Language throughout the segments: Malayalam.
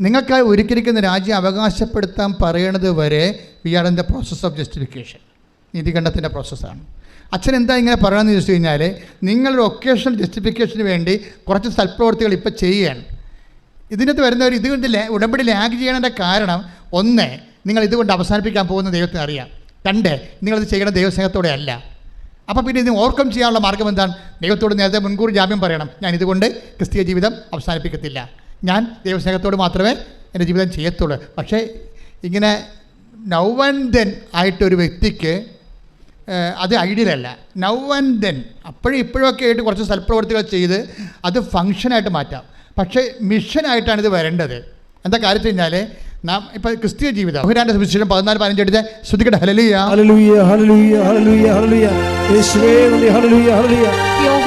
നിങ്ങൾക്കായി ഒരുക്കിയിരിക്കുന്ന രാജ്യം അവകാശപ്പെടുത്താൻ പറയണത് വരെ we are in the process of justification നീതികണ്ഠത്തിന്റെ പ്രോസസ്സാണ് അച്ഛൻ എന്താ ഇങ്ങനെ പറയണമെന്ന് ചോദിച്ചു കഴിഞ്ഞാൽ നിങ്ങളൊരു ഒക്കേഷണൽ ജസ്റ്റിഫിക്കേഷന് വേണ്ടി കുറച്ച് സൽപ്രവർത്തികൾ ഇപ്പോൾ ചെയ്യുകയാണ് ഇതിനകത്ത് വരുന്നവർ ഇതുകൊണ്ട് ഉടമ്പടി ലാഗ് ചെയ്യണതിന്റെ കാരണം ഒന്ന് നിങ്ങൾ ഇതുകൊണ്ട് അവസാനിപ്പിക്കാൻ പോകുന്ന ദൈവത്തിന് അറിയാം. രണ്ട് നിങ്ങളിത് ചെയ്യണ ദൈവസ്നേഹത്തോടെ അല്ല. അപ്പോൾ പിന്നെ ഇത് ഓവർകം ചെയ്യാനുള്ള മാർഗം എന്താണ്? ദൈവത്തോട് നേരത്തെ മുൻകൂർ ജാമ്യം പറയണം. ഞാൻ ഇതുകൊണ്ട് ക്രിസ്തീയ ജീവിതം അവസാനിപ്പിക്കത്തില്ല. ഞാൻ ദൈവസ്നേഹത്തോട് മാത്രമേ എന്റെ ജീവിതം ചെയ്യത്തുള്ളൂ. പക്ഷേ ഇങ്ങനെ നൗ ആൻഡ് ദെൻ ആയിട്ടൊരു വ്യക്തിക്ക് അത് ഐഡിയലല്ല നൗ ആൻഡ് ദെൻ അപ്പോഴും ഇപ്പോഴൊക്കെ ആയിട്ട് കുറച്ച് സൽപ്രവർത്തികൾ ചെയ്ത് അത് ഫങ്ഷനായിട്ട് മാറ്റാം. പക്ഷേ മിഷനായിട്ടാണ് ഇത് വരേണ്ടത്. എന്താ കാര്യം കഴിഞ്ഞാൽ നാം ഇപ്പൊ ക്രിസ്തീയ ജീവിതം. ബഹുരാന്റെ സുവിശേഷം പതിനാല് പതിനഞ്ച് എടുത്ത് ശ്രുതിക്കട്ടെ ഹലലിയ ഹല്ലേലൂയ ഹല്ലേലൂയ ഹല്ലേലൂയ ഹല്ലേലൂയ. യേശുവേ നന്ദി. ഹല്ലേലൂയ ഹല്ലേലൂയ.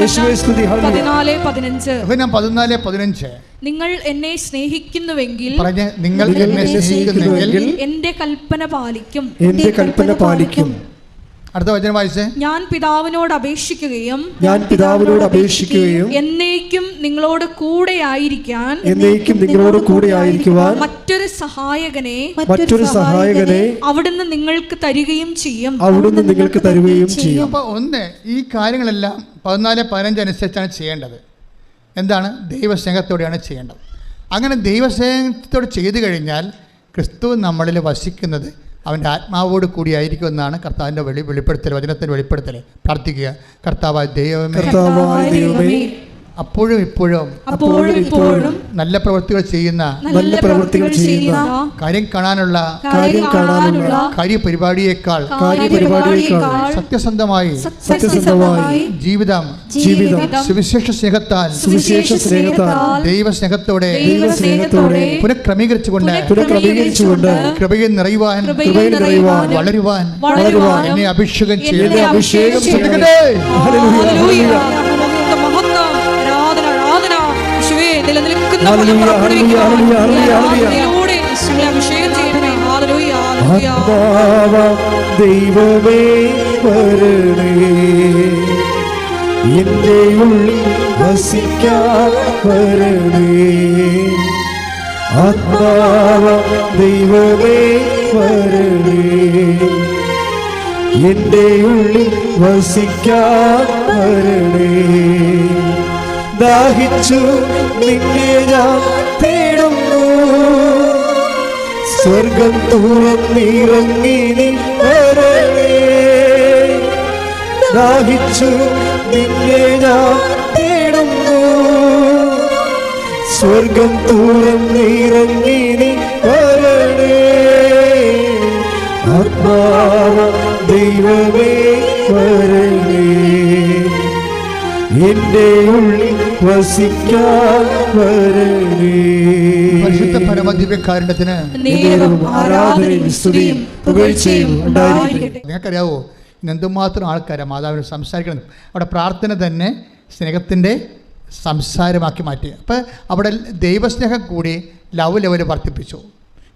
യേശുവേ സ്തുതി. ഹല്ലേലൂയ. പതിനാല് പതിനഞ്ച്. ബഹുരാൻ പതിനാല് പതിനഞ്ച്. നിങ്ങൾ എന്നെ സ്നേഹിക്കുന്നുവെങ്കിൽ പറഞ്ഞ് നിങ്ങൾ എന്നെ സ്നേഹിക്കുന്നുവെങ്കിൽ എന്റെ കൽപ്പന പാലിക്കും. എന്റെ കൽപ്പന പാലിക്കും. അടുത്ത വചനം വായിച്ചേ. ഞാൻ പിതാവിനോട് അപേക്ഷിക്കുകയും ഞാൻ പിതാവിനോട് അപേക്ഷിക്കുകയും എന്നേക്കും നിങ്ങളോട് കൂടെ ആയിരിക്കാൻ എന്നേക്കും നിങ്ങളോട് കൂടെ ആയിരിക്കുവാൻ മറ്റൊരു സഹായകനെ മറ്റൊരു സഹായകനെ അവിടുന്ന് നിങ്ങൾക്ക് തരികയും ചെയ്യും. അവിടുന്ന് നിങ്ങൾക്ക് തരുകയും ചെയ്യും. അപ്പോൾ ഒന്ന് ഈ കാര്യങ്ങളെല്ലാം പതിനാല് പതിനഞ്ച് അനുസരിച്ചാണ് ചെയ്യേണ്ടത്. എന്താണ്? ദൈവസ്നേഹത്തോടെയാണ് ചെയ്യേണ്ടത്. അങ്ങനെ ദൈവസ്നേഹത്തോട് ചെയ്തു കഴിഞ്ഞാൽ ക്രിസ്തു നമ്മളിൽ വസിക്കുന്നത് അവന്റെ ആത്മാവോട് കൂടിയായിരിക്കുമെന്നാണ് കർത്താവിന്റെ വെളി വെളിപ്പെടുത്തൽ വചനത്തിന്റെ വെളിപ്പെടുത്തൽ. പ്രാർത്ഥിക്കുക. കർത്താവായ ദൈവമേ അപ്പോഴും ഇപ്പോഴും അപ്പോഴും ഇപ്പോഴും നല്ല പ്രവൃത്തികൾ ചെയ്യുന്ന നല്ല പ്രവൃത്തികൾ ചെയ്യുന്ന കാര്യം കാണാനുള്ള കാര്യം കാണാനുള്ള കാര്യപരിപാടിയേക്കാൾ കാര്യപരിപാടിയേക്കാൾ സത്യസന്ധമായി സത്യസന്ധമായി ജീവിതം ജീവിതം സുവിശേഷ സ്നേഹത്താൽ സുവിശേഷ സ്നേഹത്താൽ ദൈവ സ്നേഹത്തോടെ ദൈവ സ്നേഹത്തോടെ പുനഃക്രമീകരിച്ചുകൊണ്ട് പുനഃക്രമീകരിച്ചുകൊണ്ട് കൃപയിൽ നിറയുവാൻ കൃപയിൽ നിറയുവാൻ വളരുവാൻ വളരുവാൻ എന്നെ അഭിഷേകം ചെയ്ത്. അഭിഷേകം ശ്രദ്ധിക്കട്ടെ. ദൈവമേ വരണേ. എന്റെ ഉള്ളിൽ വസിക്കാൻ വരണേ. ആത്മാവ ദൈവമേ വരണേ. എന്റെ ഉള്ളിൽ വസിക്കാൻ വരണേ. ദാഹിച്ചു നിന്നെ ഞാൻ തേടുന്നു. സ്വർഗം തുറന്നിറങ്ങി ദാഹിച്ചു നിന്നെ ഞാൻ തേടുന്നു. സ്വർഗം തുറന്നിറങ്ങി ദൈവമേ വരണേ. എന്റെ ഉള്ളിൽ വസിക്കാൻ വരണേ. പരിശുദ്ധ പരമദിവ്യകാരുണ്യത്തിന് നിങ്ങൾക്കറിയാവോ ഇന്ന് എന്തുമാത്രം ആൾക്കാരാണ് മാതാവിന് സംസാരിക്കണം അവിടെ പ്രാർത്ഥന തന്നെ സ്നേഹത്തിന്റെ സംസാരമാക്കി മാറ്റി. അപ്പോൾ അവിടെ ദൈവസ്നേഹം കൂടി ലവ് ലെവൽ വർദ്ധിപ്പിച്ചു.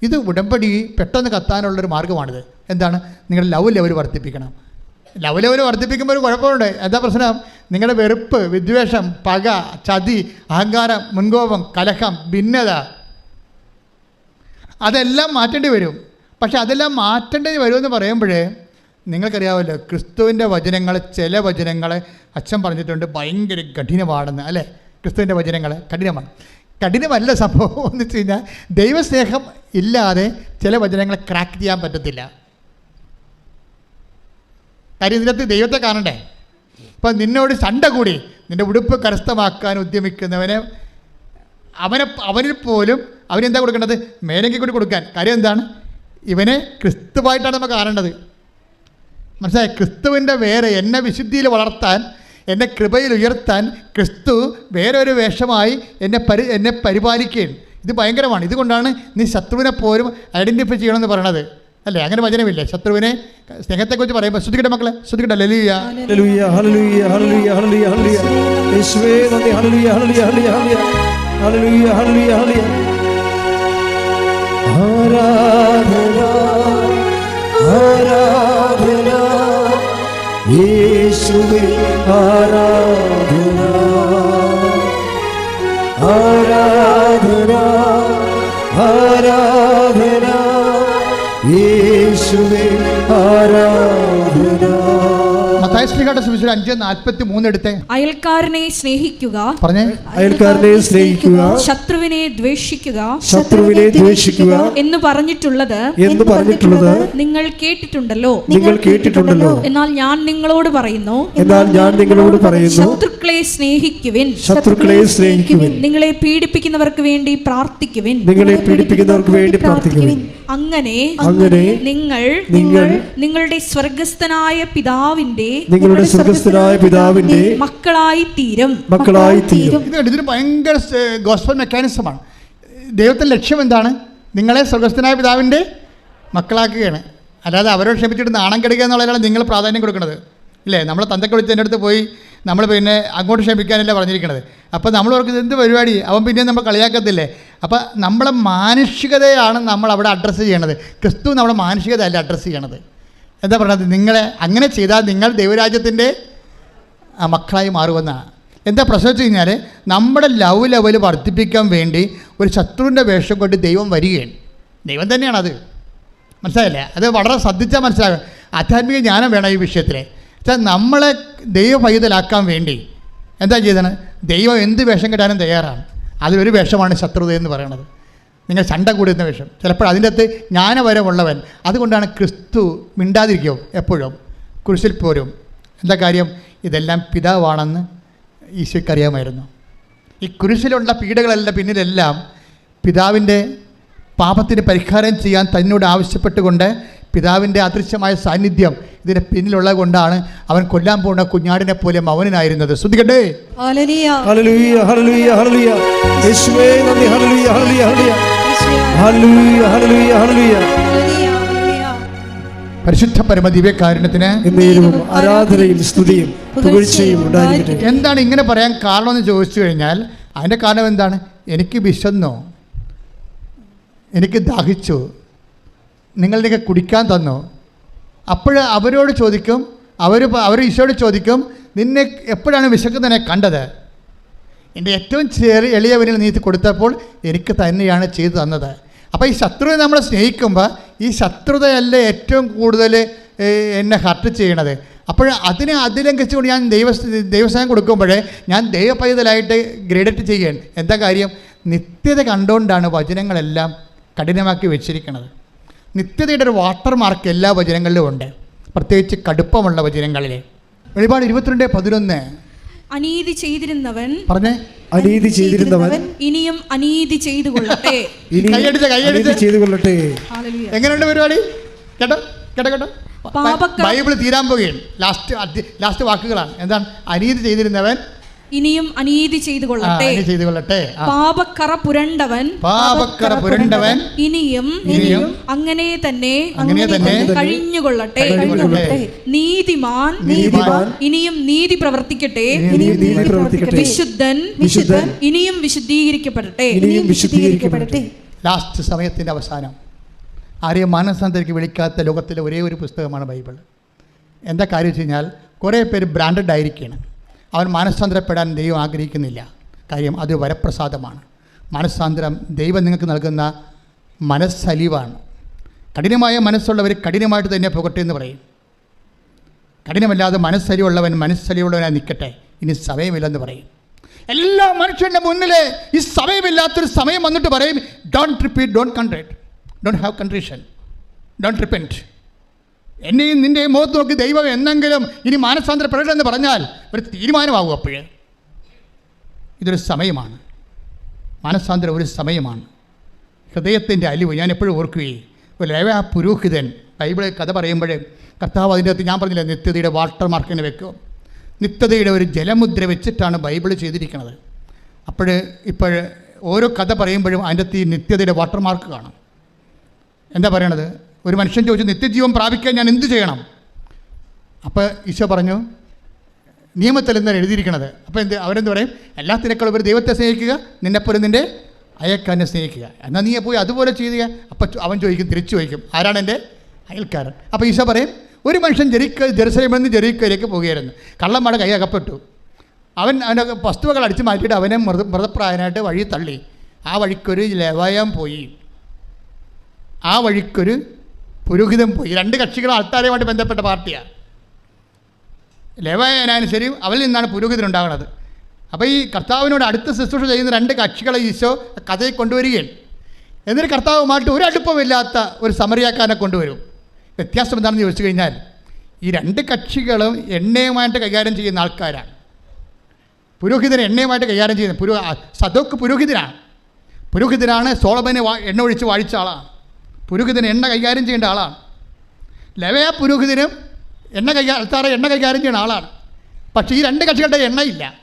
ഇത് ഉടമ്പടി പെട്ടെന്ന് കത്താനുള്ളൊരു മാർഗമാണിത്. എന്താണ്? നിങ്ങൾ ലവ് ലെവൽ വർദ്ധിപ്പിക്കണം. ലവ് ലെവൽ വർദ്ധിപ്പിക്കുമ്പോൾ ഒരു കുഴപ്പമുണ്ട്. എന്താ പ്രശ്നം? നിങ്ങളുടെ വെറുപ്പ് വിദ്വേഷം പക ചതി അഹങ്കാരം മുൻകോപം കലഹം ഭിന്നത. അതെല്ലാം മാറ്റേണ്ടി വരും. പക്ഷെ അതെല്ലാം മാറ്റേണ്ടി വരുമെന്ന് പറയുമ്പോഴേ നിങ്ങൾക്കറിയാമല്ലോ ക്രിസ്തുവിന്റെ വചനങ്ങൾ ചില വചനങ്ങൾ അച്ഛൻ പറഞ്ഞിട്ടുണ്ട് ഭയങ്കര കഠിനമാണെന്ന് അല്ലേ? ക്രിസ്തുവിന്റെ വചനങ്ങൾ കഠിനമാണ്. കഠിനമല്ല സംഭവം എന്ന് വെച്ച് കഴിഞ്ഞാൽ ദൈവസ്നേഹം ഇല്ലാതെ ചില വചനങ്ങളെ ക്രാക്ക് ചെയ്യാൻ പറ്റത്തില്ല. കാര്യം ഇതിനകത്ത് ദൈവത്തെ കാണണ്ടേ? ഇപ്പം നിന്നോട് ചണ്ട കൂടി നിന്റെ ഉടുപ്പ് കരസ്ഥമാക്കാൻ ഉദ്യമിക്കുന്നവനെ അവനെ അവനിൽ പോലും അവനെന്താ കൊടുക്കേണ്ടത്? മേലെങ്കിൽ കൂടി കൊടുക്കാൻ. കാര്യം എന്താണ്? ഇവനെ ക്രിസ്തുവായിട്ടാണ് നമ്മൾ കാണേണ്ടത്. മനസ്സിലായി? ക്രിസ്തുവിന്റെ വേറെ എന്നെ വിശുദ്ധിയിൽ വളർത്താൻ എന്നെ കൃപയിൽ ഉയർത്താൻ ക്രിസ്തു വേറെ ഒരു വേഷമായി എന്നെ പരി എന്നെ പരിപാലിക്കുകയും ഇത് ഭയങ്കരമാണ്. ഇതുകൊണ്ടാണ് നീ ശത്രുവിനെ പോലും ഐഡന്റിഫൈ ചെയ്യണമെന്ന് പറയണത്. അല്ലേ? അങ്ങനെ വചനമില്ലേ? ശത്രുവിനെ സ്നേഹത്തെക്കുറിച്ച് പറയുമ്പോൾ ശ്രുതിക്കട്ടെ മക്കളെ? ശ്രുതിക്കട്ടെ ലലിയ ആരാധന ആരാധന. യേശുവേ ആരാധന. യേശുവേ ആരാധന സുവിശേഷം അഞ്ച് നാൽപ്പത്തി മൂന്ന് എടുത്തേ. അയൽക്കാരനെ സ്നേഹിക്കുക. പറഞ്ഞേ. അയൽക്കാരനെ സ്നേഹിക്കുക. ശത്രുവിനെ ദ്വേഷിക്കുക. ശത്രുവിനെ ദ്വേഷിക്കുക. എന്ന് പറഞ്ഞിട്ടുള്ളത് എന്ന് പറഞ്ഞിട്ടുള്ളത് നിങ്ങൾ കേട്ടിട്ടുണ്ടല്ലോ. നിങ്ങൾ കേട്ടിട്ടുണ്ടല്ലോ. എന്നാൽ ഞാൻ നിങ്ങളോട് പറയുന്നു. എന്നാൽ ഞാൻ നിങ്ങളോട് പറയുന്നു. ശത്രുക്കളെ സ്നേഹിക്കുവിൻ. ശത്രുക്കളെ സ്നേഹിക്കുവിൻ. നിങ്ങളെ പീഡിപ്പിക്കുന്നവർക്ക് വേണ്ടി പ്രാർത്ഥിക്കുവിൻ. നിങ്ങളെ പീഡിപ്പിക്കുന്നവർക്ക് വേണ്ടി പ്രാർത്ഥിക്കുവിൻ. അങ്ങനെ അങ്ങനെ നിങ്ങൾ നിങ്ങൾ നിങ്ങളുടെ സ്വർഗസ്ഥനായ പിതാവിന്റെ നിങ്ങളുടെ സ്വർഗസ്ഥനായ പിതാവിന്റെ മക്കളായി തീരും മക്കളായി തീരും ഇത് ഇതൊരു ഭയങ്കര ഗോസ്പൽ മെക്കാനിസമാണ് ദൈവത്തിന്റെ ലക്ഷ്യം എന്താണ്? നിങ്ങളെ സ്വർഗസ്ഥനായ പിതാവിന്റെ മക്കളാക്കുകയാണ്. അല്ലാതെ അവരോട് ക്ഷമിച്ചിട്ട് നാണം കെടുക്കുക എന്നുള്ളതിലാണ് നിങ്ങൾ പ്രാധാന്യം കൊടുക്കുന്നത്. ഇല്ലേ? നമ്മൾ തന്തയ്ക്ക് വിളിച്ച് എന്റെ അടുത്ത് പോയി നമ്മൾ പിന്നെ അങ്ങോട്ട് ക്ഷമിക്കാനല്ല പറഞ്ഞിരിക്കുന്നത് അപ്പോൾ നമ്മൾ അവർക്ക് എന്ത് പരിപാടി? അവൻ പിന്നെ നമ്മൾ കളിയാക്കത്തില്ലേ? അപ്പോൾ നമ്മളെ മാനുഷികതയാണ് നമ്മൾ അവിടെ അഡ്രസ്സ് ചെയ്യണത്. ക്രിസ്തു നമ്മളെ മാനുഷികത അല്ല അഡ്രസ്സ് ചെയ്യണത്. എന്താ പറയുന്നത് നിങ്ങളെ അങ്ങനെ ചെയ്താൽ നിങ്ങൾ ദൈവരാജ്യത്തിന്റെ മക്കളായി മാറുമെന്നാണ് എന്താ പ്രശ്നം വെച്ച് കഴിഞ്ഞാൽ നമ്മുടെ ലവ് ലെവൽ വർദ്ധിപ്പിക്കാൻ വേണ്ടി ഒരു ശത്രുവിന്റെ വേഷം കൊണ്ട് ദൈവം വരികയാണ്. ദൈവം തന്നെയാണ് അത് മനസ്സിലായില്ലേ? അത് വളരെ ശ്രദ്ധിച്ചാൽ മനസ്സിലാകും. ആധ്യാത്മിക ജ്ഞാനം വേണം ഈ വിഷയത്തിൽ വെച്ചാൽ നമ്മളെ ദൈവ പൈതലാക്കാൻ വേണ്ടി എന്താ ചെയ്തത്? ദൈവം എന്ത് വേഷം കെട്ടാനും തയ്യാറാണ്. അതിലൊരു വേഷമാണ് ശത്രുത എന്ന് പറയുന്നത് നിങ്ങൾ ചണ്ട കൂടുന്ന വിഷം. ചിലപ്പോൾ അതിന്റെ അകത്ത് ജ്ഞാനപരമുള്ളവൻ അതുകൊണ്ടാണ് ക്രിസ്തു മിണ്ടാതിരിക്കും എപ്പോഴും. കുരിശിൽ പോരും. എന്താ കാര്യം? ഇതെല്ലാം പിതാവാണെന്ന് ഈശോയ്ക്കറിയാമായിരുന്നു. ഈ കുരിശിലുള്ള പീഡകളെല്ലാം പിന്നിലെല്ലാം പിതാവിന്റെ പാപത്തിന് പരിഹാരം ചെയ്യാൻ തന്നോട് ആവശ്യപ്പെട്ടുകൊണ്ട് പിതാവിന്റെ അദൃശ്യമായ സാന്നിധ്യം ഇതിന് പിന്നിലുള്ളത് കൊണ്ടാണ് അവൻ കൊല്ലാൻ പോകുന്ന കുഞ്ഞാടിനെ പോലെ മൗനനായിരുന്നത്. ശ്രദ്ധിക്കട്ടെ? ഹല്ലേലൂയ. Hallelujah hallelujah hallelujah. യേശുവേ നന്ദി. ഹല്ലേലൂയ ഹല്ലേലൂയ ഹല്ലേലൂയ. പരിശുദ്ധ പരമ ദിവ്യകാരുണ്യത്തിന് ആരാധനയും സ്തുതിയും പുകഴ്ചയും ഉണ്ടായിരിക്കട്ടെ. എന്താണ് ഇങ്ങനെ പറയാൻ കാരണം എന്ന് ചോദിച്ചു കഴിഞ്ഞാൽ അതിന്റെ കാരണം എന്താണ്? എനിക്ക് വിശന്നോ. എനിക്ക് ദാഹിച്ചു. നിങ്ങളിലേക്ക് കുടിക്കാൻ തന്നോ. അപ്പോൾ അവരോട് ചോദിക്കും അവർ അവർ ഈശോയോട് ചോദിക്കും നിന്നെ എപ്പോഴാണ് വിശക്കുന്നതിനെ കണ്ടത്? എന്റെ ഏറ്റവും ചെറിയ എളിയവനിൽ നീ കൊടുത്തപ്പോൾ എനിക്ക് തന്നെയാണ് ചെയ്തു തന്നത്. അപ്പോൾ ഈ ശത്രുവിനെ നമ്മൾ സ്നേഹിക്കുമ്പോൾ ഈ ശത്രുതയല്ല ഏറ്റവും കൂടുതൽ എന്നെ ഹർട്ട് ചെയ്യണത്? അപ്പോൾ അതിനെ അതിലംഘിച്ചുകൊണ്ട് ഞാൻ ദൈവ ദൈവസ്ഥാനം കൊടുക്കുമ്പോഴേ ഞാൻ ദൈവപൈതലായിട്ട് ഗ്രേഡറ്റ് ചെയ്യാൻ എന്താ കാര്യം? നിത്യത കണ്ടുകൊണ്ടാണ് വചനങ്ങളെല്ലാം കഠിനമാക്കി വെച്ചിരിക്കുന്നത് നിത്യതയുടെ ഒരു വാട്ടർ മാർക്ക് എല്ലാ വചനങ്ങളിലും ഉണ്ട്. പ്രത്യേകിച്ച് കടുപ്പമുള്ള വചനങ്ങളിൽ വെളിപാട് ഇരുപത്തിരണ്ട് പതിനൊന്ന്. അനീതി ചെയ്തിരുന്നവൻ പറഞ്ഞേ? അനീതി ചെയ്തിരുന്നവൻ ഇനിയും അനീതി ചെയ്തു കൊള്ളട്ടെ കൈയടിച്ച്, ചെയ്തു കൊള്ളട്ടെ. എങ്ങനെയുണ്ട് പരിപാടി? കേട്ടോ കേട്ടോ കേട്ടോ. ബൈബിൾ ബൈബിൾ തീരാൻ പോകുകയാണ്. ലാസ്റ്റ് ലാസ്റ്റ് വാക്കുകളാണ്. എന്താണ്? അനീതി ചെയ്തിരുന്നവൻ ഇനിയും അനീതി ചെയ്തു കൊള്ളട്ടെ അനീതി ചെയ്തു കൊള്ളട്ടെ. പാപക്കറ പുരണ്ടവൻ. പാപക്കറ പുരണ്ടവൻ. ഇനിയും ഇനിയും അങ്ങനെ തന്നെ അങ്ങനെ തന്നെ കഴിഞ്ഞുകൊള്ളട്ടെ. നീതിമാൻ നീതിമാൻ. ഇനിയും നീതി പ്രവർത്തിക്കട്ടെ. ഇനിയും നീതി പ്രവർത്തിക്കട്ടെ. വിശുദ്ധൻ വിശുദ്ധൻ. ഇനിയും വിശുദ്ധീകരിക്കപ്പെടട്ടെ. ഇനിയും വിശുദ്ധീകരിക്കപ്പെടട്ടെ. ലാസ്റ്റ് സമയത്തിന്റെ അവസാനം. ആരെയും മാനസാന്തരയ്ക്ക് വിളിക്കാത്ത ലോകത്തിലെ ഒരേ ഒരു പുസ്തകമാണ് ബൈബിൾ എന്താ കാര്യം വെച്ച് കഴിഞ്ഞാൽ കുറേ പേര് ബ്രാൻഡഡ് ആയിരിക്കുകയാണ് അവൻ മാനസാന്തരപ്പെടാൻ ദൈവം ആഗ്രഹിക്കുന്നില്ല. കാര്യം അത് വരപ്രസാദമാണ്. മനസ്സാന്തരം ദൈവം നിങ്ങൾക്ക് നൽകുന്ന മനസ്സലിവാണ്. കഠിനമായ മനസ്സുള്ളവർ കഠിനമായിട്ട് തന്നെ പോകട്ടെ എന്ന് പറയും. കഠിനമല്ലാതെ മനസ്സലിവുള്ളവൻ മനസ്സലിവുള്ളവനായി നിൽക്കട്ടെ. ഇനി സമയമില്ലെന്ന് പറയും. എല്ലാ മനുഷ്യന്റെ മുന്നിൽ ഈ സമയമില്ലാത്തൊരു സമയം വന്നിട്ട് പറയും don't repeat don't contrite don't have contrition don't repent എന്നെയും നിന്റെയും മുഖത്ത് നോക്കി ദൈവം എന്നെങ്കിലും ഇനി മാനസാന്തരപ്പെടണമെന്ന് പറഞ്ഞാൽ ഒരു തീരുമാനമാകും അപ്പോഴേ. ഇതൊരു സമയമാണ്. മാനസാന്തരം ഒരു സമയമാണ്. ഹൃദയത്തിന്റെ അലിവ് ഞാൻ എപ്പോഴും ഓർക്കുകയും ഒരു ലേവ പുരോഹിതൻ ബൈബിളിൽ കഥ പറയുമ്പോൾ കർത്താവ് അതിന്റെ അകത്ത് ഞാൻ പറഞ്ഞില്ല നിത്യതയുടെ വാട്ടർ മാർക്കിനെ വെക്കും. നിത്യതയുടെ ഒരു ജലമുദ്ര വെച്ചിട്ടാണ് ബൈബിൾ ചെയ്തിരിക്കുന്നത്. അപ്പോൾ ഇപ്പോൾ ഓരോ കഥ പറയുമ്പോഴും അതിന്റെ അകത്ത് ഈ നിത്യതയുടെ വാട്ടർ മാർക്ക് കാണാം. എന്താ പറയണത്? ഒരു മനുഷ്യൻ ചോദിച്ചു നിത്യജീവൻ പ്രാപിക്കാൻ ഞാൻ എന്ത് ചെയ്യണം? അപ്പോൾ ഈശോ പറഞ്ഞു നിയമത്തിൽ എന്താണ് എഴുതിയിരിക്കുന്നത് അപ്പോൾ എന്ത് അവരെന്ത് പറയും എല്ലാത്തിനേക്കാളും ഒരു ദൈവത്തെ സ്നേഹിക്കുക നിന്നെപ്പോലെ നിന്റെ അയൽക്കാരനെ സ്നേഹിക്കുക. എന്നാൽ നീ പോയി അതുപോലെ ചെയ്യുക. അപ്പം അവൻ ചോദിക്കും തിരിച്ചു ചോദിക്കും ആരാണ് എന്റെ അയൽക്കാരൻ? അപ്പോൾ ഈശോ പറയും ഒരു മനുഷ്യൻ ജെറിക്ക ജെറുസലേമിൽ നിന്ന് ജെറിക്കയിലേക്ക് പോകുകയായിരുന്നു. കള്ളന്മാരുടെ കൈ അകപ്പെട്ടു. അവൻ അവന്റെ വസ്തുവകൾ അടിച്ചു മാറ്റിയിട്ട് അവനെ മൃത മൃതപ്രായനായിട്ട് വഴി തള്ളി. ആ വഴിക്കൊരു ലവയം പോയി. ആ വഴിക്കൊരു പുരോഹിതൻ പോയി. രണ്ട് കക്ഷികൾ ആൾക്കാരുമായിട്ട് ബന്ധപ്പെട്ട പാർട്ടിയാണ്. ലേവായനായാലും ശരി അവരിൽ നിന്നാണ് പുരോഹിതൻ ഉണ്ടാകുന്നത്. അപ്പോൾ ഈ കർത്താവിനോട് അടുത്ത ശുശ്രൂഷ ചെയ്യുന്ന രണ്ട് കക്ഷികളെ ഈശോ കഥയിൽ കൊണ്ടുവരികയാണ്. എന്നിട്ട് കർത്താവുമായിട്ട് ഒരു അടുപ്പമില്ലാത്ത ഒരു സമറിയാക്കാരനെ കൊണ്ടുവരും. വ്യത്യാസം എന്താണെന്ന് ചോദിച്ചു കഴിഞ്ഞാൽ ഈ രണ്ട് കക്ഷികളും എണ്ണയുമായിട്ട് കൈകാര്യം ചെയ്യുന്ന ആൾക്കാരാണ്. പുരോഹിതൻ എണ്ണയുമായിട്ട് കൈകാര്യം ചെയ്യുന്ന പുരോ സദോക്ക് പുരോഹിതനാണ്. പുരോഹിതനാണ് സോളമനെ വാ എണ്ണ ഒഴിച്ച് വാഴിച്ച ആളാണ്. പുരോഹിതൻ എണ്ണ കൈകാര്യം ചെയ്യേണ്ട ആളാണ്. ലവയ പുരോഹിതനും എണ്ണ കൈകാ അൽത്താറ എണ്ണ കൈകാര്യം ചെയ്യുന്ന ആളാണ്. പക്ഷേ ഈ രണ്ട് കക്ഷികളുടെ എണ്ണയില്ല.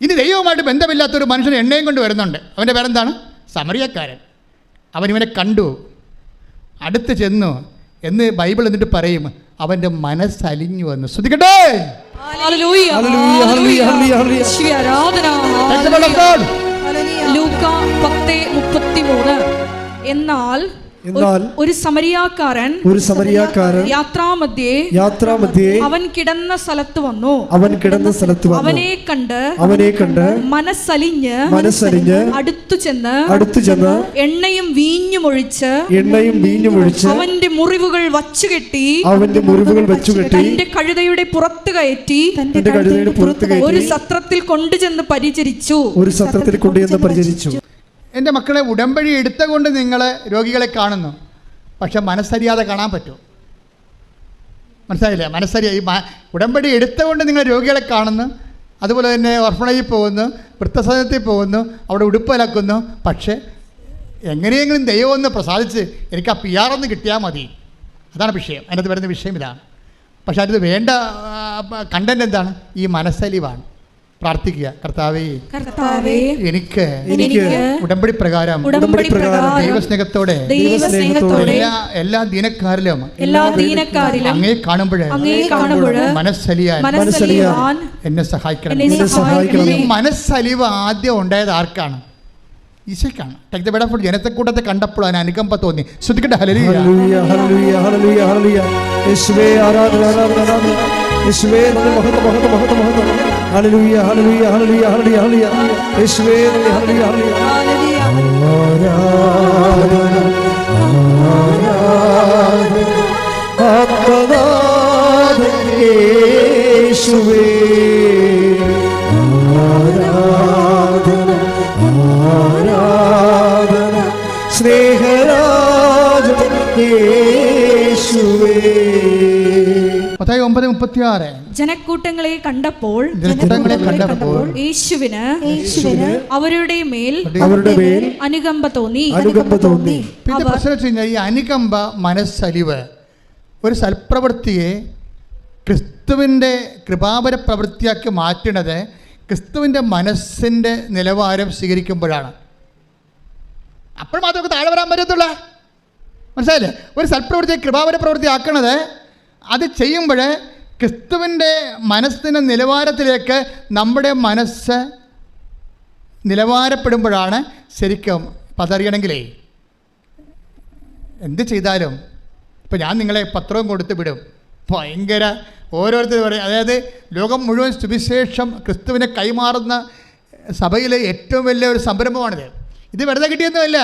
ഇനി ദൈവവുമായിട്ട് ബന്ധമില്ലാത്തൊരു മനുഷ്യൻ എണ്ണയും കൊണ്ട് വരുന്നുണ്ട്. അവന്റെ പേരെന്താണ്? സമറിയക്കാരൻ. അവനിവനെ ഇവനെ കണ്ടു. അടുത്ത് ചെന്നു. എന്ന് ബൈബിൾ എന്നിട്ട് പറയും അവന്റെ മനസ്സലിഞ്ഞു വന്നു. ശ്രദ്ധിക്കട്ടെ. ലൂക്ക പത്ത് മുപ്പത്തിമൂന്ന്. എന്നാൽ എന്നാൽ ഒരു- സമരിയാക്കാരൻ ഒരു സമരിയാക്കാരൻ യാത്രാമധ്യേ യാത്രാമധ്യേ അവൻ കിടന്ന സ്ഥലത്ത് വന്നു. അവൻ കിടന്ന സ്ഥലത്ത് വന്നു. അവനെ കണ്ട് അവനെ കണ്ട് മനസ്സലിഞ്ഞ് മനസ്സലിഞ്ഞ് അടുത്തു ചെന്ന് അടുത്തു ചെന്ന് എണ്ണയും വീഞ്ഞും ഒഴിച്ച് എണ്ണയും വീഞ്ഞും ഒഴിച്ച് അവന്റെ മുറിവുകൾ വച്ചുകെട്ടി അവന്റെ മുറിവുകൾ വെച്ചുകെട്ടി തന്റെ കഴുതയുടെ പുറത്ത് കയറ്റി തന്റെ കഴുതയുടെ പുറത്ത് ഒരു സത്രത്തിൽ കൊണ്ടുചെന്ന് പരിചരിച്ചു. ഒരു സത്രത്തിൽ കൊണ്ടുചെന്ന് പരിചരിച്ചു. എന്റെ മക്കളെ ഉടമ്പടി എടുത്തുകൊണ്ട് നിങ്ങൾ രോഗികളെ കാണുന്നു. പക്ഷെ മനസ്സറിയാതെ കാണാൻ പറ്റുമോ മനസ്സിലായില്ലേ? മനസ്സറിയ ഈ ഉടമ്പടി എടുത്തുകൊണ്ട് നിങ്ങൾ രോഗികളെ കാണുന്നു. അതുപോലെ തന്നെ ഓർഫണേജിൽ പോകുന്നു വൃത്തസദനത്തിൽ പോകുന്നു അവിടെ ഉടുപ്പലക്കുന്നു പക്ഷേ എങ്ങനെയെങ്കിലും ദൈവം ഒന്ന് പ്രസാദിച്ച് എനിക്ക് ആ പി ആർ ഒന്ന് കിട്ടിയാൽ മതി. അതാണ് വിഷയം. അതിനകത്ത് വരുന്ന വിഷയം ഇതാണ്. പക്ഷെ അതിന് വേണ്ട കണ്ടന്റ് എന്താണ്? ഈ മനസ്സലിവാണ്. പ്രാർത്ഥിക്കുക. കർത്താവേ കർത്താവേ എനിക്ക് എനിക്ക് ഉടമ്പടി പ്രകാരം ഉടമ്പടി പ്രകാരം ദൈവസ്നേഹത്തോടെ ദൈവസ്നേഹത്തോടെ എല്ലാ എല്ലാ ദീനക്കാരിലും എല്ലാ ദീനക്കാരിലും അങ്ങേ കാണുമ്പോൾ അങ്ങേ കാണുമ്പോൾ മനസ്സലിയാൻ മനസ്സലിയാൻ എന്നെ സഹായിക്കണം. എന്നെ സഹായിക്കണം. ഈ മനസ്സലിവ് ആദ്യം ഉണ്ടായത് ആർക്കാണ്? ഈശയ്ക്കാണ്. ടേക്ക് ദ ബെഡ് ഓഫ് ജനത്തെക്കൂട്ടത്തെ കണ്ടപ്പോൾ അതിന് അനുകമ്പ തോന്നി. ശ്രദ്ധിക്കട്ടെ ഹലലിയ ഹല്ലേലൂയ ഹല്ലേലൂയ ഹല്ലേലൂയ ഹല്ലേലൂയ. യേശുവേ ആരാധന ആരാധന ആരാധന. യേശുവേ മഹത്വം മഹത്വം മഹത്വം ഹല്ലേലൂയ ഹല്ലേലൂയ ഹല്ലേലൂയ ഹല്ലേലൂയ ഹല്ലേലൂയ യേശുവേ ഹല്ലേലൂയ ഹല്ലേലൂയ ആരാധന ആരാധന ആത്മനാഥൻ യേശുവേ പത്തായി ഒമ്പത് മുപ്പത്തി ആറ് ജനക്കൂട്ടങ്ങളെ കണ്ടപ്പോൾ ജനക്കൂട്ടങ്ങളെ കണ്ടപ്പോൾ യേശുവിന് യേശുവിന് അവരുടെ മേൽ അവരുടെ മേൽ അനുകമ്പ തോന്നി. അനുകമ്പ തോന്നി. പിന്നെ പ്രശ്നം വെച്ച് ഈ അനുകമ്പ മനസ്സലിവ്. ഒരു സൽപ്രവൃത്തിയെ ക്രിസ്തുവിന്റെ കൃപാപര പ്രവൃത്തിയാക്കി മാറ്റുന്നത് ക്രിസ്തുവിന്റെ മനസ്സിന്റെ നിലവാരം സ്വീകരിക്കുമ്പോഴാണ്. അപ്പോൾ മാത്രമേ താഴെ വരാൻ പറ്റത്തുള്ളൂ. മനസ്സിലായില്ലേ? ഒരു സൽപ്രവൃത്തിയെ കൃപാപര പ്രവൃത്തി ആക്കണത് അത് ചെയ്യുമ്പോൾ ക്രിസ്തുവിന്റെ മനസ്സിന്റെ നിലവാരത്തിലേക്ക് നമ്മുടെ മനസ്സ് നിലവാരപ്പെടുമ്പോഴാണ് ശരിക്കും അപ്പം അതറിയണമെങ്കിലേ എന്ത് ചെയ്താലും ഇപ്പം ഞാൻ നിങ്ങളെ പത്രവും കൊടുത്ത് വിടും. ഭയങ്കര ഓരോരുത്തർ പറയും. അതായത് ലോകം മുഴുവൻ സുവിശേഷം ക്രിസ്തുവിനെ കൈമാറുന്ന സഭയിലെ ഏറ്റവും വലിയ ഒരു സംരംഭമാണിത്. ഇത് വെറുതെ കിട്ടിയൊന്നുമല്ല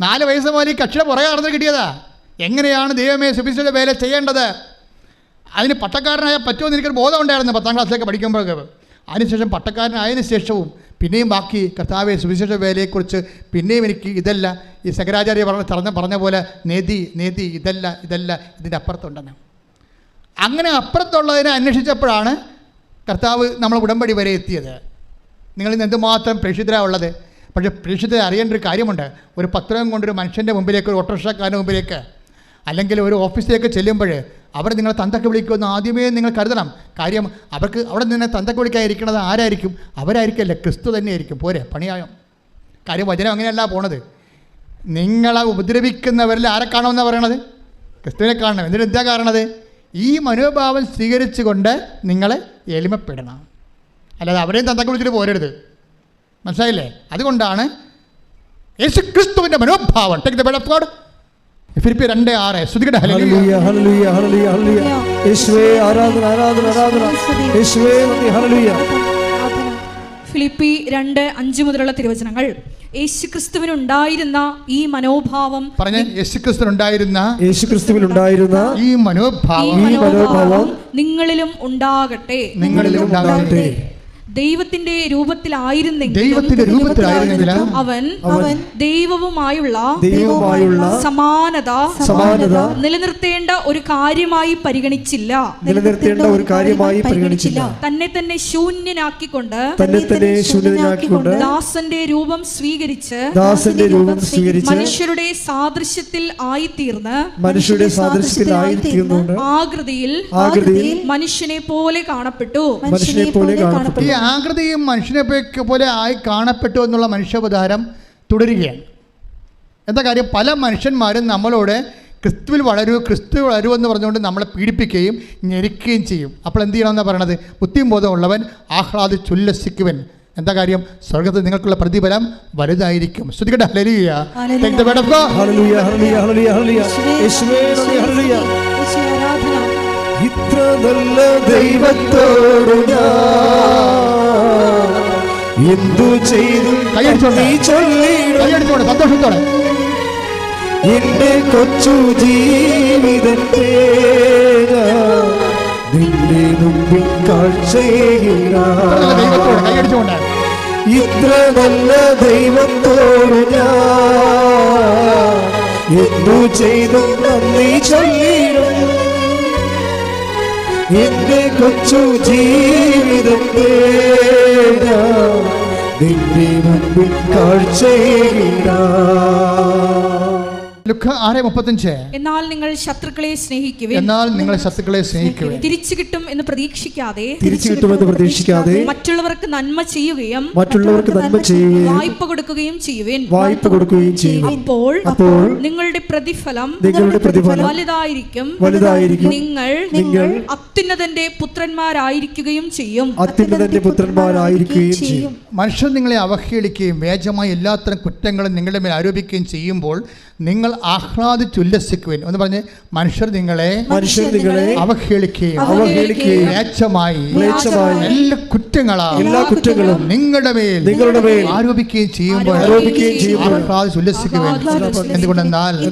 നാല് വയസ്സ് മുതൽ ഈ കക്ഷിയുടെ പുറകെ നടന്ന് കിട്ടിയതാ. എങ്ങനെയാണ് ദൈവമേ സുവിശേഷ വേല ചെയ്യേണ്ടത്? അതിന് പട്ടക്കാരനായ പറ്റുമെന്ന് എനിക്കൊരു ബോധം ഉണ്ടായിരുന്നു പത്താം ക്ലാസ്സിലേക്ക് പഠിക്കുമ്പോഴൊക്കെ. അതിനുശേഷം പട്ടക്കാരനായതിന് ശേഷവും പിന്നെയും ബാക്കി കർത്താവെ സുവിശേഷ വേലയെക്കുറിച്ച് പിന്നെയും എനിക്ക് ഇതല്ല. ഈ ശങ്കരാചാര്യ പറഞ്ഞ പറഞ്ഞ പറഞ്ഞ പോലെ നേതി നേതി ഇതല്ല ഇതല്ല ഇതിന്റെ അപ്പുറത്തുണ്ടെന്ന്. അങ്ങനെ അപ്പുറത്തുള്ളതിനെ അന്വേഷിച്ചപ്പോഴാണ് കർത്താവ് നമ്മൾ ഉടമ്പടി വരെ എത്തിയത്. നിങ്ങൾ നിന്ന് എന്തുമാത്രം പ്രേക്ഷിതരാണ് ഉള്ളത്? പക്ഷേ പ്രേക്ഷിതരെ അറിയേണ്ട ഒരു കാര്യമുണ്ട്. ഒരു പത്രം കൊണ്ടൊരു മനുഷ്യന്റെ മുമ്പിലേക്ക് ഒരു ഓട്ടോറിക്ഷക്കാരന്റെ മുമ്പിലേക്ക് അല്ലെങ്കിൽ ഒരു ഓഫീസിലേക്ക് ചെല്ലുമ്പോൾ അവർ നിങ്ങളെ തന്തക്ക് വിളിക്കുമെന്ന് ആദ്യമേ നിങ്ങൾ കരുതണം. കാര്യം അവർക്ക് അവിടെ നിന്ന് തന്തക്ക് വിളിക്കാതിരിക്കുന്നത് ആരായിരിക്കും? അവരായിരിക്കല്ലേ. ക്രിസ്തു തന്നെയായിരിക്കും. പോരെ പണിയായം? കാര്യം വചനം അങ്ങനെയല്ല പോണത്. നിങ്ങളെ ഉപദ്രവിക്കുന്നവരിൽ ആരെ കാണുമെന്നാണ് പറയണത്? ക്രിസ്തുവിനെ കാണണം. എന്നിട്ട് എന്താ കാരണത് ഈ മനോഭാവം സ്വീകരിച്ചുകൊണ്ട് നിങ്ങളെ എളിമപ്പെടണം. അല്ലാതെ അവരെയും തന്തക്ക് വിളിച്ചിട്ട് പോരരുത്. മനസ്സിലായില്ലേ? അതുകൊണ്ടാണ് യേശു ക്രിസ്തുവിന്റെ മനോഭാവം. Take the bed of God Philippi രണ്ട് ആറ്. ശ്രുതികട ഹല്ലേലൂയ. ഹല്ലേലൂയ ഹല്ലേലൂയ ഹല്ലേലൂയ യേശുവേ ആരാധന ആരാധന ആരാധന. യേശുവേ നന്ദി ഹല്ലേലൂയ. ഫിലിപ്പി രണ്ട് അഞ്ച് മുതലുള്ള തിരുവചനങ്ങൾ. യേശു ക്രിസ്തുവിനുണ്ടായിരുന്ന ഈ മനോഭാവം പറഞ്ഞ യേശുക്രിസ്തുണ്ടായിരുന്ന യേശു ക്രിസ്തുവിൽ ഉണ്ടായിരുന്ന ഈ ഈ മനോഭാവം മനോഭാവം നിങ്ങളിലും ഉണ്ടാകട്ടെ. നിങ്ങളിലും ഉണ്ടാകട്ടെ. ദൈവത്തിന്റെ രൂപത്തിലായിരുന്നെങ്കിൽ ദൈവത്തിന്റെ രൂപത്തിലായിരുന്നെങ്കിൽ അവൻ അവൻ ദൈവവുമായുള്ള ദൈവവുമായുള്ള സമാനത സമാനത നിലനിർത്തേണ്ട ഒരു കാര്യമായി പരിഗണിച്ചില്ല. നിലനിർത്തേണ്ട ഒരു കാര്യമായി പരിഗണിച്ചില്ല. തന്നെ തന്നെ ശൂന്യനാക്കിക്കൊണ്ട് തന്നെ തന്നെ ശൂന്യനാക്കിക്കൊണ്ട് ദാസന്റെ രൂപം സ്വീകരിച്ച് ദാസന്റെ രൂപം സ്വീകരിച്ച് മനുഷ്യരുടെ സാദൃശ്യത്തിൽ ആയിത്തീർന്ന് മനുഷ്യരുടെ സാദൃശ്യത്തിൽ തീർന്നുകൊണ്ട് ആകൃതിയിൽ ആകൃതിയിൽ മനുഷ്യനെ പോലെ കാണപ്പെട്ടു. മനുഷ്യനെ പോലെ കാണപ്പെട്ടു. ആകൃതിയും മനുഷ്യനെ പോലെ ആയി കാണപ്പെട്ടു എന്നുള്ള മനുഷ്യോപധാരം തുടരുകയാണ്. എന്താ കാര്യം? പല മനുഷ്യന്മാരും നമ്മളോട് ക്രിസ്തുവിൽ വളരൂ ക്രിസ്തു വളരൂ എന്ന് പറഞ്ഞുകൊണ്ട് നമ്മളെ പീഡിപ്പിക്കുകയും ഞെരുക്കുകയും ചെയ്യും. അപ്പോൾ എന്ത് ചെയ്യണമെന്നാണ് പറയണത്? ബുദ്ധിയും ബോധമുള്ളവൻ ആഹ്ലാദിച്ചുല്ലസിക്കുവൻ എന്താ കാര്യം? സ്വർഗത്തിൽ നിങ്ങൾക്കുള്ള പ്രതിഫലം വലുതായിരിക്കും. ശ്രദ്ധിക്കട്ടെ ഹല്ലേലൂയ. ഇത്ര നല്ല ദൈവത്തോട് ഞാൻ എന്തു ചെയ്തു? കൈയടിച്ചോണ്ട്. നീ ചൊല്ലിടും. കൈയടിച്ചോടെ സന്തോഷത്തോടെ. എന്റെ കൊച്ചു ജീവിതത്തെ നിന്റെ മുമ്പിൽ കൈയടിച്ചുകൊണ്ട് ഇത്ര നല്ല ദൈവത്തോട് ഞാൻ എന്തു ചെയ്തു? നന്ദി ചൊല്ലിടും. എന്റെ കൊച്ചു ജീവിതം ഞാൻ നിന്റെ മുമ്പിൽ കാഴ്ചയിടാം ലുക്ക ആറ് മുപ്പത്തഞ്ച്. എന്നാൽ നിങ്ങൾ ശത്രുക്കളെ സ്നേഹിക്കുവിൻ. എന്നാൽ നിങ്ങൾ ശത്രുക്കളെ സ്നേഹിക്കുക തിരിച്ചു കിട്ടും എന്ന് പ്രതീക്ഷിക്കാതെ തിരിച്ചു കിട്ടുമെന്ന് പ്രതീക്ഷിക്കാതെ മറ്റുള്ളവർക്ക് നന്മ ചെയ്യുകയും മറ്റുള്ളവർക്ക് നന്മ ചെയ്യുകയും വായ്പ കൊടുക്കുകയും ചെയ്യുവിൻ. വായ്പ കൊടുക്കുകയും ചെയ്യും അപ്പോൾ അപ്പോൾ നിങ്ങളുടെ പ്രതിഫലം നിങ്ങളുടെ പ്രതിഫലം വലുതായിരിക്കും. വലുതായിരിക്കും. നിങ്ങൾ നിങ്ങൾ അത്യുന്നതന്റെ പുത്രന്മാരായിരിക്കുകയും ചെയ്യും. അത്യുന്നതന്റെ പുത്രന്മാരായിരിക്കുകയും ചെയ്യും. മനുഷ്യർ നിങ്ങളെ അവഹേളിക്കുകയും വ്യാജമായ എല്ലാത്തരം കുറ്റങ്ങളും നിങ്ങളുടെ മേൽ ആരോപിക്കുകയും ചെയ്യുമ്പോൾ നിങ്ങൾ ആഹ്ലാദിച്ചുല്ലസിക്കുവിൻ എന്ന് പറഞ്ഞ് മനുഷ്യർ നിങ്ങളെ മനുഷ്യർ നിങ്ങളെ അവഹേളിക്കുകയും അവഹേളിക്കുകയും മ്ലേച്ഛമായി എല്ലാ കുറ്റങ്ങളും എല്ലാ കുറ്റങ്ങളും നിങ്ങളുടെ മേൽ നിങ്ങളുടെ മേൽ ആരോപിക്കുകയും ചെയ്യുമ്പോൾ ആരോപിക്കുകയും ചെയ്യുമ്പോൾ ആഹ്ലാദിച്ചുല്ലസിക്കുവിൻ. എന്തുകൊണ്ടെന്നാൽ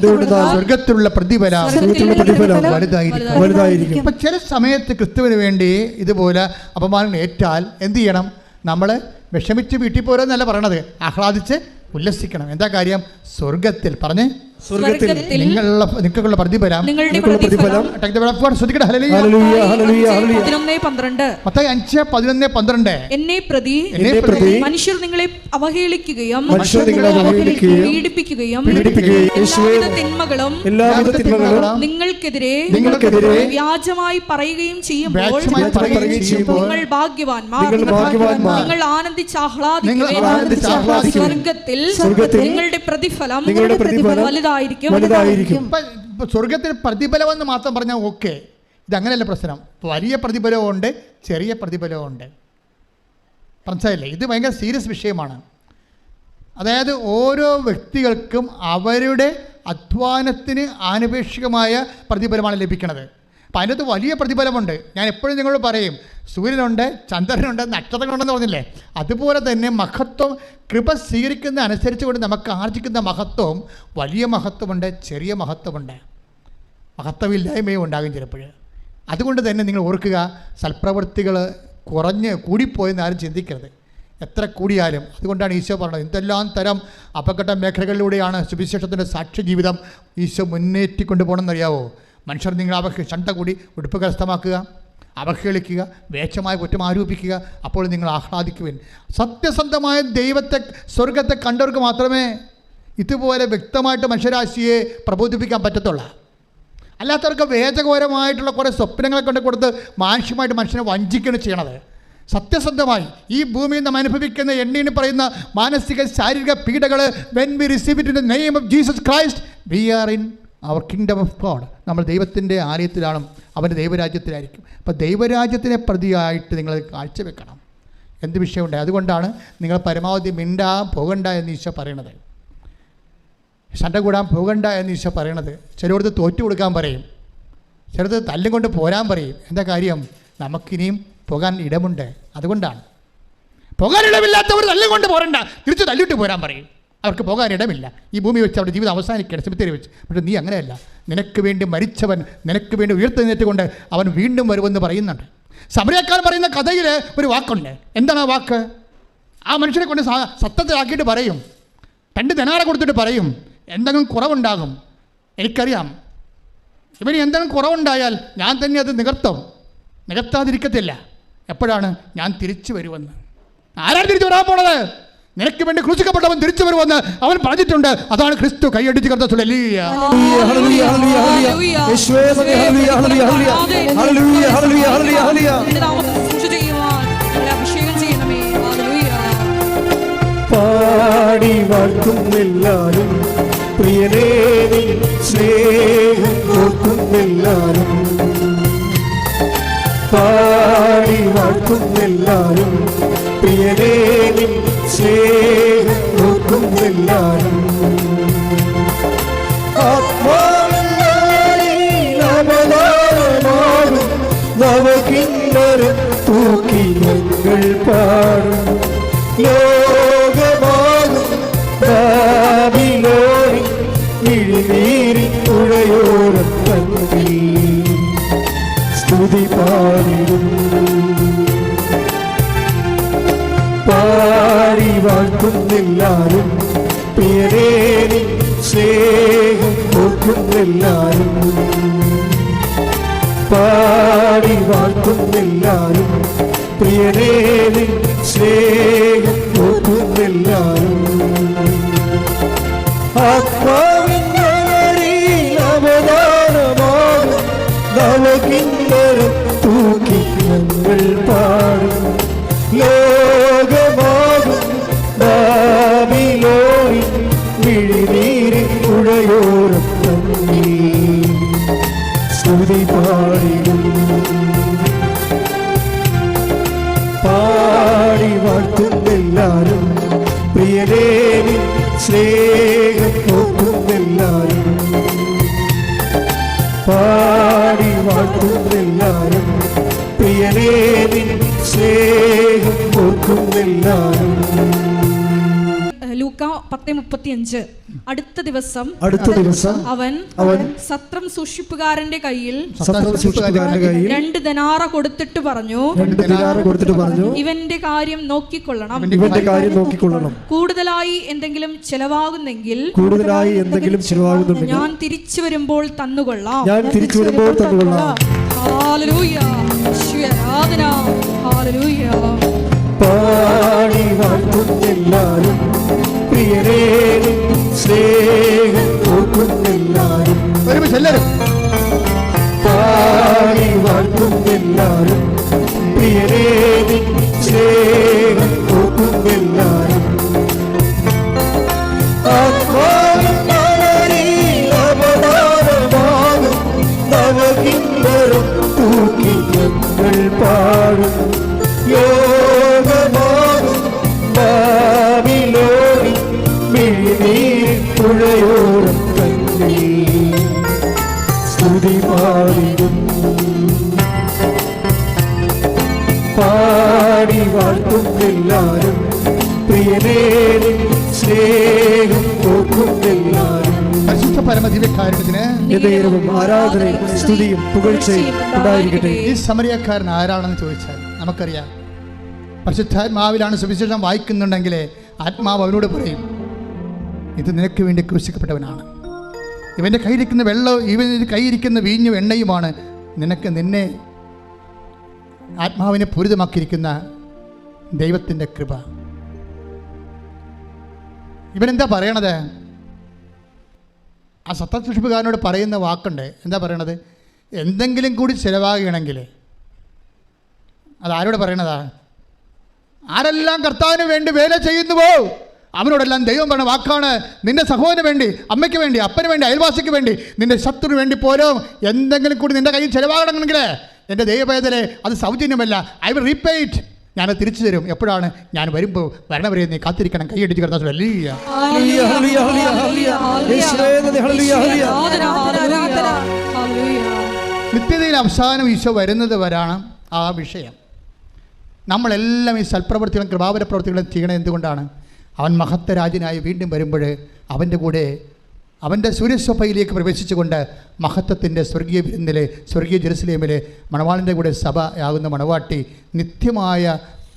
സ്വർഗത്തിലുള്ള പ്രതിഫലം സ്വർഗത്തിലുള്ള പ്രതിഫലം വലുതായിരിക്കും. വലുതായിരിക്കും. അപ്പം ചില സമയത്ത് ക്രിസ്തുവിന് വേണ്ടി ഇതുപോലെ അപമാനങ്ങൾ ഏറ്റാൽ എന്ത് ചെയ്യണം? നമ്മൾ വിഷമിച്ച് വീട്ടിൽ പോരെന്നല്ല പറയണത്. ആഹ്ലാദിച്ച് ഉല്ലസിക്കണം. എന്താ കാര്യം? സ്വർഗത്തിൽ പറഞ്ഞ് സ്വർഗത്തിൽ നിങ്ങളുടെ നിങ്ങൾക്കുള്ള പ്രതിഫലം പ്രതിഫലം എന്നെ പ്രതി മനുഷ്യർ നിങ്ങളെ അവഹേളിക്കുകയും പീഡിപ്പിക്കുകയും തിന്മകളും എല്ലാവിധ തിന്മകളും നിങ്ങൾക്കെതിരെ നിങ്ങൾക്കെതിരെ വ്യാജമായി പറയുകയും ചെയ്യുമ്പോൾ നിങ്ങൾ ഭാഗ്യവാന്മാർ. നിങ്ങൾ ആനന്ദിച്ച് നിങ്ങൾ ആഹ്ലാദിക്കുവിൻ ആനന്ദിച്ച് ആഹ്ലാദിക്കുവിൻ. സ്വർഗത്തിൽ സ്വർഗത്തിൽ നിങ്ങളുടെ പ്രതിഫലം നിങ്ങളുടെ പ്രതിഫലം വലുതായിരിക്കും വലുതായിരിക്കും. സ്വർഗത്തിൽ പ്രതിഫലമെന്ന് മാത്രം പറഞ്ഞാൽ ഓക്കെ. ഇതങ്ങനെയല്ല പ്രശ്നം. വലിയ പ്രതിഫലമുണ്ട് ചെറിയ പ്രതിഫലമുണ്ട് മനസ്സിലായില്ലേ? ഇത് ഭയങ്കര സീരിയസ് വിഷയമാണ്. അതായത് ഓരോ വ്യക്തികൾക്കും അവരുടെ അധ്വാനത്തിന് ആനുപേക്ഷികമായ പ്രതിഫലമാണ് ലഭിക്കുന്നത്. അപ്പം അതിനകത്ത് വലിയ പ്രതിഫലമുണ്ട്. ഞാൻ എപ്പോഴും നിങ്ങളോട് പറയും സൂര്യനുണ്ട് ചന്ദ്രനുണ്ട് നക്ഷത്രങ്ങളുണ്ടെന്ന് പറഞ്ഞില്ലേ? അതുപോലെ തന്നെ മഹത്വം കൃപ സ്വീകരിക്കുന്ന അനുസരിച്ച് കൊണ്ട് നമുക്ക് ആർജിക്കുന്ന മഹത്വം വലിയ മഹത്വമുണ്ട് ചെറിയ മഹത്വമുണ്ട്. മഹത്വമില്ലായ്മയും ഉണ്ടാകും ചിലപ്പോൾ അതുകൊണ്ട് തന്നെ നിങ്ങൾ ഓർക്കുക സൽപ്രവൃത്തികൾ കുറഞ്ഞ് കൂടിപ്പോയെന്ന് ആരും ചിന്തിക്കരുത്. എത്ര കൂടിയാലും അതുകൊണ്ടാണ് ഈശോ പറഞ്ഞത് എന്തെല്ലാം തരം അപകട മേഖലകളിലൂടെയാണ് സുവിശേഷത്തിന്റെ സാക്ഷ്യ ജീവിതം ഈശോ മുന്നേറ്റിക്കൊണ്ട് പോകണമെന്നറിയാവോ മനുഷ്യർ നിങ്ങൾ അവഹ ചണ്ട കൂടി ഉടുപ്പ് കരസ്ഥമാക്കുക അവഹേളിക്കുക വേച്ചമായ കുറ്റം ആരോപിക്കുക അപ്പോൾ നിങ്ങൾ ആഹ്ലാദിക്കുവിൻ. സത്യസന്ധമായ ദൈവത്തെ സ്വർഗത്തെ കണ്ടവർക്ക് മാത്രമേ ഇതുപോലെ വ്യക്തമായിട്ട് മനുഷ്യരാശിയെ പ്രബോധിപ്പിക്കാൻ പറ്റത്തുള്ളൂ. അല്ലാത്തവർക്ക് വേദകോരമായിട്ടുള്ള കുറേ സ്വപ്നങ്ങളെ കൊണ്ട് കൊടുത്ത് മാനുഷ്യമായിട്ട് മനുഷ്യനെ വഞ്ചിക്കുകയാണ് ചെയ്യണത്. സത്യസന്ധമായി ഈ ഭൂമിയിൽ നാം അനുഭവിക്കുന്ന എണ്ണീന് പറയുന്ന മാനസിക ശാരീരിക പീഡകൾ when we receive in the name of Jesus Christ we are in our kingdom of God നമ്മൾ ദൈവത്തിന്റെ ആലയത്തിലാണ് അവന്റെ ദൈവരാജ്യത്തിലായിരിക്കും. അപ്പോൾ ദൈവരാജ്യത്തിനെ പ്രതിയായിട്ട് നിങ്ങൾ കാഴ്ചവെക്കണം. എന്ത് വിഷയമുണ്ട്? അതുകൊണ്ടാണ് നിങ്ങൾ പരമാവധി മിണ്ടാ പോകണ്ട എന്ന് ഈശോ പറയണത്. ശണ്ട കൂടാൻ പോകണ്ട എന്ന് ഈശോ പറയണത്. ചിലയിടത്ത് തോറ്റു കൊടുക്കാൻ പറയും. ചിലത് തല്ലും കൊണ്ട് പോരാൻ പറയും. എന്താ കാര്യം? നമുക്കിനിയും പോകാൻ ഇടമുണ്ട്. അതുകൊണ്ടാണ്. പോകാനിടമില്ലാത്തവർ തല്ലും കൊണ്ട് പോരണ്ട. തിരിച്ച് തല്ലിട്ട് പോരാൻ പറയും. അവർക്ക് പോകാനിടമില്ല ഈ ഭൂമി വെച്ച് അവരുടെ ജീവിതം അവസാനിക്കുകയാണ് സെമിത്തേരി വെച്ച്. പക്ഷേ നീ അങ്ങനെയല്ല. നിനക്ക് വേണ്ടി മരിച്ചവൻ നിനക്ക് വേണ്ടി ഉയർത്തെഴുന്നേറ്റുകൊണ്ട് അവൻ വീണ്ടും വരുമെന്ന് പറയുന്നുണ്ട്. സമരക്കാരൻ പറയുന്ന കഥയിൽ ഒരു വാക്കുണ്ട്. എന്താണ് ആ വാക്ക്? ആ മനുഷ്യനെ കൊണ്ട് സത്യത്തിലാക്കിയിട്ട് പറയും. രണ്ട് ദിനാറ കൊടുത്തിട്ട് പറയും എന്തെങ്കിലും കുറവുണ്ടാകും. എനിക്കറിയാം. ഇവന് എന്തെങ്കിലും കുറവുണ്ടായാൽ ഞാൻ തന്നെ അത് നികർത്തും. നികത്താതിരിക്കത്തില്ല എപ്പോഴാണ്? ഞാൻ തിരിച്ചു വരുമെന്ന്. ആരാണ് തിരിച്ചു വരാൻ പോണത്? നിനക്ക് വേണ്ടി ക്രൂശിക്കപ്പെട്ടവൻ തിരിച്ചു വരുമെന്ന് അവൻ പറഞ്ഞിട്ടുണ്ട്. അതാണ് ക്രിസ്തു കൈയടിച്ച് ഹല്ലേലൂയ. പാടി വാഴ്ത്തുന്നെല്ലാരും പ്രിയനേ സ്നേഹം ഓർക്കുന്നെല്ലാരും പാടി വാഴ്ത്തുന്നെല്ലാരും പ്രിയനേ നിൻ സ്നേഹം ഓർക്കുന്നെല്ലാരും ആത്മാവിനാമനാമാകും നവകിന്നരം തൂക്കി ഞങ്ങൾ പാടും. ലോകമാകും ബാബിലോണി മിഴിനീരി പുഴയോരം തങ്ങി സ്തുതി പാടിടും. വാഴ്ത്തുന്നെല്ലാരും പേരേനി സ്നേഹം ഓർക്കുന്നെല്ലാരും പാടി വാഴ്ത്തുന്നെല്ലാരും പേരേനി സ്നേഹം ഓർക്കുന്നെല്ലാരും ആത്മാവിനവതാരമാകും നവകിന്നരം തൂക്കി ഞങ്ങൾ പാടും. തങ്ങി സ്തുതി പാടിടും പാടി വാഴ്ത്തുന്നെല്ലാരും പ്രിയനേനി സ്നേഹം നോക്കുന്നെല്ലാരും. പാടി വാഴ്ത്തുന്നെല്ലാരും പ്രിയനേനി സ്നേഹം നോക്കുന്നെല്ലാരും. ലൂക്ക പത്ത് മുപ്പത്തിയഞ്ച്. അടുത്ത ദിവസം അടുത്ത ദിവസം അവൻ അവൻ സത്രം സൂക്ഷിപ്പുകാരന്റെ കയ്യിൽ സത്രം സൂക്ഷിപ്പുകാരന്റെ കയ്യിൽ രണ്ട് ദിനാറ കൊടുത്തിട്ട് പറഞ്ഞു. രണ്ട് ദിനാറ് കൊടുത്തിട്ട് പറഞ്ഞു. ഇവന്റെ കാര്യം നോക്കിക്കൊള്ളണം. ഇവന്റെ കാര്യം നോക്കിക്കൊള്ളണം. കൂടുതലായി എന്തെങ്കിലും ചെലവാകുന്നെങ്കിൽ കൂടുതലായി എന്തെങ്കിലും ചിലവാകുന്നുണ്ടെങ്കിൽ ഞാൻ തിരിച്ചു വരുമ്പോൾ തന്നുകൊള്ളാം. ഞാൻ തിരിച്ചു വരുമ്പോൾ തന്നുകൊള്ളാം. ഹാലലൂയ ആരാധന. ഹാലലൂയ പാടി വാഴ്ത്തുന്നെല്ലാരും പ്രിയരേനി സ്നേഹം ഓർക്കുന്നെല്ലാരും. ഒരുമിച്ച് എല്ലാവരും പാടി വാഴ്ത്തുന്നെല്ലാരും പ്രിയരേനി സ്നേഹം ഞങ്ങൾ പാടും. ആരാധനയും സ്തുതിയും പുകഴ്ചയും ഉണ്ടായിരിക്കട്ടെ. ഈ സമരിയക്കാരൻ ആരാണെന്ന് ചോദിച്ചാൽ നമുക്കറിയാം. പരിശുദ്ധാത്മാവിലാണ് സുവിശേഷം വായിക്കുന്നുണ്ടെങ്കിൽ ആത്മാവ് അവനോട് പറയും ഇത് നിനക്ക് വേണ്ടി ക്രൂശിക്കപ്പെട്ടവനാണ്. ഇവന്റെ കയ്യിരിക്കുന്ന വെള്ളവും ഇവന്റെ കയ്യിരിക്കുന്ന വീഞ്ഞും എണ്ണയുമാണ് നിനക്ക് നിന്നെ ആത്മാവിനെ പൂരിതമാക്കിയിരിക്കുന്ന ദൈവത്തിന്റെ കൃപ. ഇവനെന്താ പറയണത്? ആ സത്യസൂക്ഷിപ്പുകാരനോട് പറയുന്ന വാക്കുണ്ട്. എന്താ പറയണത്? എന്തെങ്കിലും കൂടി ചിലവാകണമെങ്കിൽ. അത് ആരോട് പറയണതാ? ആരെല്ലാം കർത്താവിന് വേണ്ടി വേല ചെയ്യുന്നുവോ? അവനോടെല്ലാം ദൈവം പറഞ്ഞ വാക്കാണ്. നിന്റെ സഹോദരന് വേണ്ടി അമ്മയ്ക്ക് വേണ്ടി അപ്പന് വേണ്ടി അയൽവാസിക്ക് വേണ്ടി നിന്റെ ശത്രുവിന് വേണ്ടി പോലും എന്തെങ്കിലും കൂടി നിന്റെ കയ്യിൽ ചിലവാകണമെങ്കിൽ എന്റെ ദൈവവേദനെ അത് സൗജന്യമല്ല. ഐ വിൽ റീപേറ്റ് ഞാനത് തിരിച്ചു തരും. എപ്പോഴാണ്? ഞാൻ വരുമ്പോൾ വരണവരെ നീ കാത്തിരിക്കണം. കൈയടിച്ച്. നിത്യതയിൽ അവസാനം ഈശോ വരുന്നത് വരാണ് ആ വിഷയം. നമ്മളെല്ലാം ഈ സൽപ്രവൃത്തികളും കൃപാപര പ്രവൃത്തികളും ചെയ്യണത് എന്തുകൊണ്ടാണ്? അവൻ മഹത്തരാജനായി വീണ്ടും വരുമ്പോൾ അവന്റെ കൂടെ അവന്റെ സൂര്യസ്വഭയിലേക്ക് പ്രവേശിച്ചുകൊണ്ട് മഹത്വത്തിന്റെ സ്വർഗീയ വിരുന്നിലെ സ്വർഗീയ ജെറുസലേമിലെ മണവാളിന്റെ കൂടെ സഭ ആകുന്ന മണവാട്ടി നിത്യമായ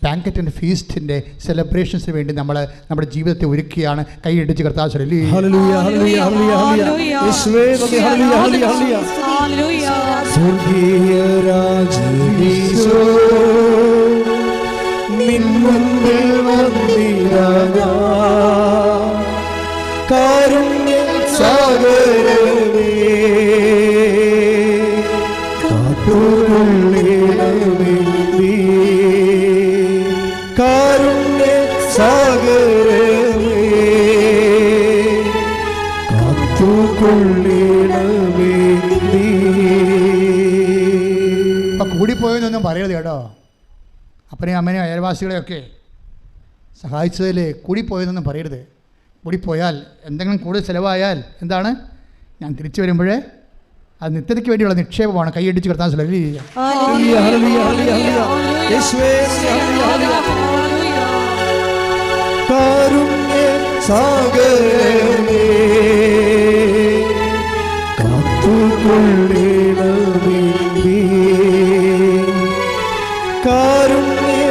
ബാങ്കറ്റ് ആൻഡ് ഫീസ്റ്റിന്റെ സെലിബ്രേഷൻസിന് വേണ്ടി നമ്മൾ നമ്മുടെ ജീവിതത്തെ ഒരുക്കിയാണ് കൈയടിച്ച് കർത്താവ് ചൊല്ലി. ഹല്ലേലൂയ കൂടിപ്പോയെന്നൊന്നും പറയരുത് കേട്ടോ. അപ്പനെയും അമ്മനെയും അയൽവാസികളെയൊക്കെ സഹായിച്ചതിൽ കൂടിപ്പോയെന്നൊന്നും പറയരുത്. കൂടിപ്പോയാൽ എന്തെങ്കിലും കൂടുതൽ ചിലവായാൽ എന്താണ്? ഞാൻ തിരിച്ചു വരുമ്പോഴേ അത് നിത്യതയ്ക്ക് വേണ്ടിയുള്ള നിക്ഷേപമാണ്. കൈയടിച്ച് കിടത്താൻ ശ്രമിക്കുക. കാരുണ്യ